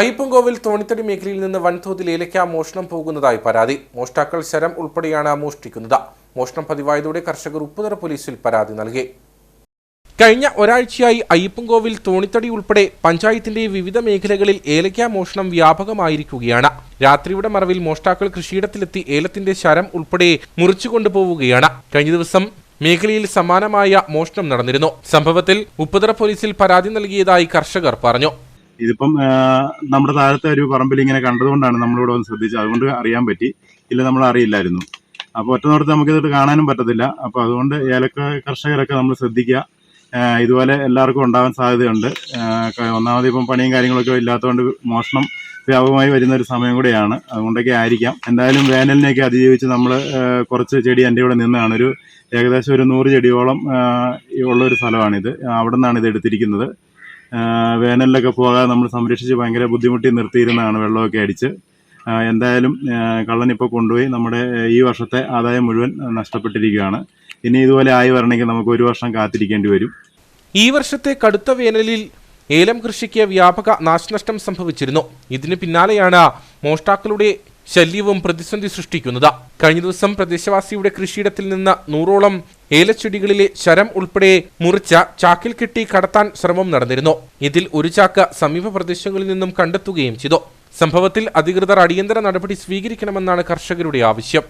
അയ്യപ്പൻകോവിൽ തോണിത്തടി മേഖലയിൽ നിന്ന് വൻതോതിൽ ഏലയ്ക്ക മോഷണം പോകുന്നതായി പരാതി. മോഷ്ടാക്കൾ ശരം ഉൾപ്പെടെയാണ് മോഷ്ടിക്കുന്നത്. മോഷണം പതിവായതോടെ കർഷകർ ഉപ്പുതറ പോലീസിൽ പരാതി നൽകി. കഴിഞ്ഞ ഒരാഴ്ചയായി അയ്യപ്പൻകോവിൽ തോണിത്തടി ഉൾപ്പെടെ പഞ്ചായത്തിന്റെ വിവിധ മേഖലകളിൽ ഏലയ്ക്ക മോഷണം വ്യാപകമായിരിക്കുകയാണ്. രാത്രിയുടെ മറവിൽ മോഷ്ടാക്കൾ കൃഷിയിടത്തിലെത്തി ഏലത്തിന്റെ ശരം ഉൾപ്പെടെ മുറിച്ചു കൊണ്ടുപോവുകയാണ്. കഴിഞ്ഞ ദിവസം മേഖലയിൽ സമാനമായ മോഷണം നടന്നിരുന്നു. സംഭവത്തിൽ ഉപ്പുതറ പോലീസിൽ പരാതി നൽകിയതായി കർഷകർ പറഞ്ഞു. ഇതിപ്പം നമ്മുടെ താഴത്തെ ഒരു പറമ്പിൽ ഇങ്ങനെ കണ്ടതുകൊണ്ടാണ് നമ്മളിവിടെ വന്ന് ശ്രദ്ധിച്ചത്. അതുകൊണ്ട് അറിയാൻ പറ്റി. ഇല്ല നമ്മൾ അറിയില്ലായിരുന്നു. അപ്പോൾ ഒറ്റ നോട്ടത്തിൽ ഇതിട്ട് കാണാനും പറ്റത്തില്ല. അപ്പോൾ അതുകൊണ്ട് ഏലക്ക കർഷകരൊക്കെ നമ്മൾ ശ്രദ്ധിക്കുക. ഇതുപോലെ എല്ലാവർക്കും ഉണ്ടാവാൻ സാധ്യതയുണ്ട്. ഒന്നാമത് ഇപ്പം പണിയും കാര്യങ്ങളൊക്കെ ഇല്ലാത്തതുകൊണ്ട് മോഷണം വ്യാപകമായി വരുന്ന ഒരു സമയം കൂടെയാണ്. അതുകൊണ്ടൊക്കെ ആയിരിക്കാം. എന്തായാലും വേനലിനെയൊക്കെ അതിജീവിച്ച് നമ്മൾ കുറച്ച് ചെടി എന്റെ ഇവിടെ നിന്നാണ്. ഒരു ഏകദേശം ഒരു നൂറ് ചെടിയോളം ഉള്ള ഒരു സ്ഥലമാണിത്. അവിടെ നിന്നാണ് ഇത് എടുത്തിരിക്കുന്നത്. വേനലിലൊക്കെ പോകാതെ നമ്മൾ സംരക്ഷിച്ച് ഭയങ്കര ബുദ്ധിമുട്ടി നിർത്തിയിരുന്നതാണ് വെള്ളമൊക്കെ അടിച്ച്. എന്തായാലും കള്ളനിപ്പോൾ കൊണ്ടുപോയി. നമ്മുടെ ഈ വർഷത്തെ ആദായം മുഴുവൻ നഷ്ടപ്പെട്ടിരിക്കുകയാണ്. ഇനി ഇതുപോലെ ആയി വരണമെങ്കിൽ നമുക്ക് ഒരു വർഷം കാത്തിരിക്കേണ്ടി വരും. ഈ വർഷത്തെ കടുത്ത വേനലിൽ ഏലം കൃഷിക്ക് വ്യാപക നാശനഷ്ടം സംഭവിച്ചിരുന്നു. ഇതിന് പിന്നാലെയാണ് മോഷ്ടാക്കളുടെ ശല്യവും പ്രതിസന്ധി സൃഷ്ടിക്കുന്നത്. കഴിഞ്ഞ ദിവസം പ്രദേശവാസിയുടെ കൃഷിയിടത്തിൽ നിന്ന് നൂറോളം ഏലച്ചെടികളിലെ ശരം ഉൾപ്പെടെ മുറിച്ച ചാക്കിൽ കെട്ടി കടത്താൻ ശ്രമം നടന്നിരുന്നു. ഇതിൽ ഒരു ചാക്ക സമീപ പ്രദേശങ്ങളിൽ നിന്നും കണ്ടെത്തുകയും ചെയ്തു. സംഭവത്തിൽ അധികൃതർ അടിയന്തര നടപടി സ്വീകരിക്കണമെന്നാണ് കർഷകരുടെ ആവശ്യം.